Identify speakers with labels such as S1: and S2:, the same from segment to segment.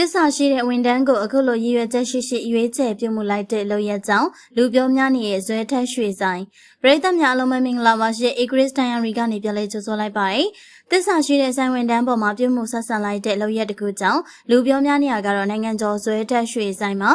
S1: တစ္ဆာရှိတဲ့ဝန်တန်းကိုအခုလိုရည်ရွယ်ချက်ရှိရှိရွေးချယ်ပြုမှုလိုက်တဲ့လုပ်ရက်ကြောင့်လူပြောများနေတဲ့ဇွဲထက်ရွှေဆိုင်ပရိသတ်များအလုံးမမင်္ဂလာပါရှင်ဧကရစ်တိုင်ယာရီကနေပြန်လဲကြိုဆိုလိုက်ပါတယ် တစ္ဆာရှိတဲ့ဆိုင်ဝန်တန်းပေါ်မှာပြုမှုဆက်ဆံလိုက်တဲ့လုပ်ရက်တစ်ခုကြောင့်လူပြောများနေရကတော့နိုင်ငံကျော်ဇွဲထက်ရွှေဆိုင်မှာ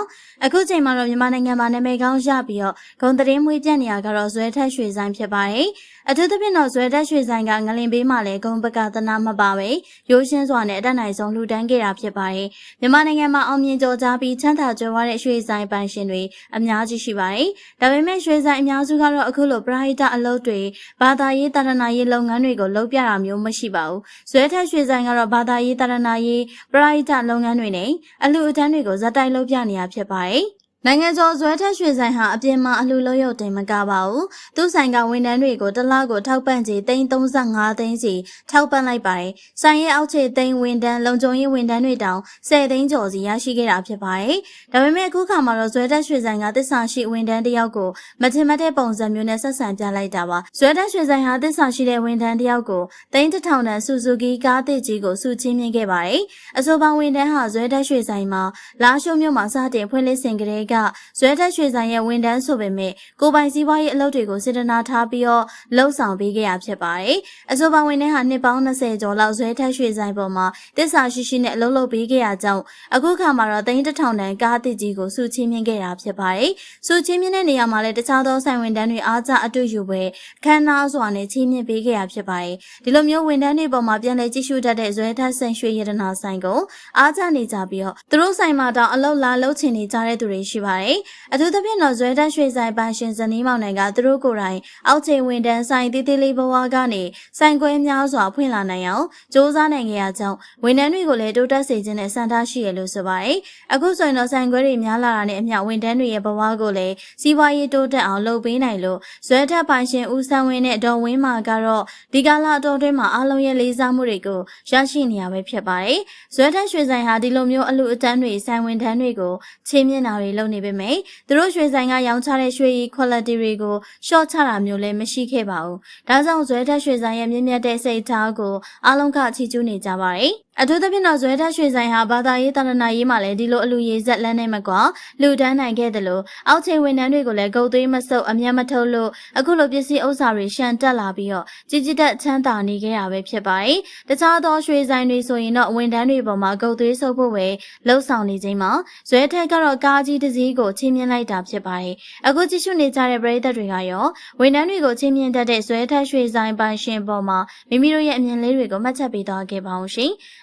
S1: အခုချိန်မှာတော့မြန်မာနိုင်ငံမှာနာမည်ကောင်းရပြီးတော့ဂုံသတင်းမွေးပြန့်နေရကတော့ဇွဲထက်ရွှေဆိုင်ဖြစ်ပါတယ်အထူးသဖြင့်တော့ဇွဲတက်ရွှေဆိုင်ကငလင်ပေးမှလည်းဂုံပကသနာမပါပဲရိုးရှင်းစွာနဲ့အတတ်နိုင်ဆုံးလှူဒန်းခဲ့တာဖြစ်ပါတယ်။မြန်မာနိုင်ငံမှာအောင်မြင်ကြော်ကြားပြီးချမ်းသာကြွယ်ဝတဲ့ရွှေဆိုင်ပိုင်ရှင်တွေအများကြီးရှိပါတယ်။ဒါပေမဲ့ရွှေဆိုင်အများစုကတော့အခုလိုပရိုက်တာအလုပ်တွေဘာသာရေးတာရဏရေးလုပ်ငန်းတွေကိုလုပ်ပြတာမျိုးမရှိပါဘူး။ဇွဲတက်ရွှေဆိုင်ကတော့ဘာသာရေးတာရဏရေးပရိုက်တာလုပ်ငန်းတွေနဲ့အလှူအတန်းတွေကိုဇက်တိုက်လုပ်ပြနေတာဖြစ်ပါတယ်။ နိုင်ငံကျော်ဇွဲထက်ရွှေဆိုင်ဟာအပြင်မှာအလှလုံးရုပ်တင်မကပါဘူး။သူ့ဆိုင်ကဝန်ထမ်းတွေကိုတစ်လကိုထောက်ပံ့ကြေး335သိန်းစီထောက်ပံ့လိုက်ပါတယ်။ဆိုင်ရဲ့အောက်ခြေသိန်းဝန်ထမ်းလုံခြုံရေးဝန်ထမ်းတွေတောင်10သိန်းကျော်စီရရှိခဲ့တာဖြစ်ပါတယ်။ဒါပေမဲ့အခုခါမှာတော့ဇွဲထက်ရွှေဆိုင်ကတစ္ဆာရှိဝန်ထမ်းတစ်ယောက်ကိုမထင်မှတ်တဲ့ပုံစံမျိုးနဲ့ဆက်ဆံပြလိုက်တာပါ။ဇွဲထက်ရွှေဆိုင်ဟာတစ္ဆာရှိတဲ့ဝန်ထမ်းတစ်ယောက်ကိုသိန်းတစ်ထောင်တန်ဆူဇူကီကားတစ်ကြီးကိုစုချင်းမြင့်ခဲ့ပါတယ်။အဆိုပါဝန်ထမ်းဟာဇွဲထက်ရွှေဆိုင်မှာလာရှုံမြို့မှာစတင်ဖွင့်လှစ်စဉ်ကလေးကဇွဲတက်ရွှေဆိုင်ရဲ့ဝန်ထမ်းဆိုပေမဲ့ကိုပိုင်စည်းပွားရေးအလုပ်တွေကိုစေတနာထားပြီးတော့လှုပ်ဆောင်ပေးခဲ့ရဖြစ်ပါတယ်။အဆိုပါဝန်ထမ်းဟာနှစ်ပေါင်း20ကျော်လောက်ဇွဲတက်ရွှေဆိုင်ပေါ်မှာတစ္ဆာရှိရှိနဲ့အလုပ်လုပ်ပေးခဲ့ရကြောင်းအခုခါမှာတော့သိန်းတစ်ထောင်တန်ကားတစ်ကြီးကိုစုချင်းမြင့်ခဲ့တာဖြစ်ပါတယ်။စုချင်းမြင့်တဲ့နေရာမှာလည်းတခြားသောဆိုင်ဝန်ထမ်းတွေအားကြအတူယူပဲခန်းနာစွာနဲ့ချင်းမြင့်ပေးခဲ့ရဖြစ်ပါတယ်။ဒီလိုမျိုးဝန်ထမ်းတွေပေါ်မှာပြန်လည်ကြည့်ရှုတတ်တဲ့ဇွဲတက်ဆန်ရွှေရတနာဆိုင်ကိုအားကြနေကြပြီးတော့သူတို့ဆိုင်မှာတောင်အလုပ်လာလုပ်ချင်နေကြတဲ့သူတွေရှိပါတယ်။အထူးသဖြင့်တော့ဇွဲတက်ရွှေဆိုင်ပိုင်ရှင်ဇနီးမောင်နိုင်ကသူတို့ကိုယ်တိုင်အောက်ခြေဝန်တန်းဆိုင်သေးသေးလေးဘဝကနေဆိုင်ခွဲများစွာဖွင့်လာနိုင်အောင်စ조사နိုင်ခဲ့ရကြောင်းဝန်ထမ်းတွေကိုလည်းတိုးတက်စေခြင်းနဲ့စံထားရှိရလို့ဆိုပါတယ်။အခုဆိုရင်တော့ဆိုင်ခွဲတွေများလာတာနဲ့အမျှဝန်ထမ်းတွေရဲ့ဘဝကိုလည်းစီးပွားရေးတိုးတက်အောင်လုပ်ပေးနိုင်လို့ဇွဲတက်ပိုင်ရှင်ဦးဆန်းဝင်းနဲ့ဒေါ်ဝင်းမာကတော့ဒီကာလအတော်တွင်းမှာအားလုံးရဲ့လေးစားမှုတွေကိုရရှိနေရပဲဖြစ်ပါတယ်။ဇွဲတက်ရွှေဆိုင်ဟာဒီလိုမျိုးအလူအတန်းတွေဆိုင်ဝန်ထမ်းတွေကိုချင်းမြင့်တာတွေလုပ်နေပေမဲ့သူတို့ရွှေဆိုင်ကရောင်းချတဲ့ရွှေရည် quality တွေကို short ချတာမျိုးလည်းမရှိခဲ့ပါဘူး။ဒါကြောင့်ဇွဲတက်ရွှေဆိုင်ရဲ့မြင့်မြတ်တဲ့စိတ်ထားကိုအားလုံးကချီးကျူးနေကြပါတယ်။ အထူးသဖြင့်တော့ဇွဲတက်ရွှေဆိုင်ဟာဘာသာရေးတာရဏရေးမှာလည်းဒီလိုအလူရည်ဆက်လန်းနေမှာကွာလူတန်းနိုင်ခဲ့တယ်လို့အောက်ခြေဝန်ထမ်းတွေကိုလည်းဂုတ်သွေးမဆုပ်အမျက်မထုတ်လို့အခုလိုပစ္စည်းဥစ္စာတွေရှန်တက်လာပြီးတော့ကြီးကြီးတက်ချမ်းသာနေခဲ့ရပဲဖြစ်ပါတယ်။တခြားသောရွှေဆိုင်တွေဆိုရင်တော့ဝန်ထမ်းတွေပေါ်မှာဂုတ်သွေးဆုပ်ဖို့ပဲလှုပ်ဆောင်နေခြင်းမှာဇွဲထက်ကတော့ကားကြီးတစ်စီးကိုချင်းမြင့်လိုက်တာဖြစ်ပါတယ်။အခုကြည့်ရှုနေကြတဲ့ပရိသတ်တွေကရောဝန်ထမ်းတွေကိုချင်းမြင့်တတ်တဲ့ဇွဲထက်ရွှေဆိုင်ပိုင်ရှင်ပေါ်မှာမိမိတို့ရဲ့အမြင်လေးတွေကိုမှတ်ချက်ပေးသွားခဲ့ပါအောင်ရှင်။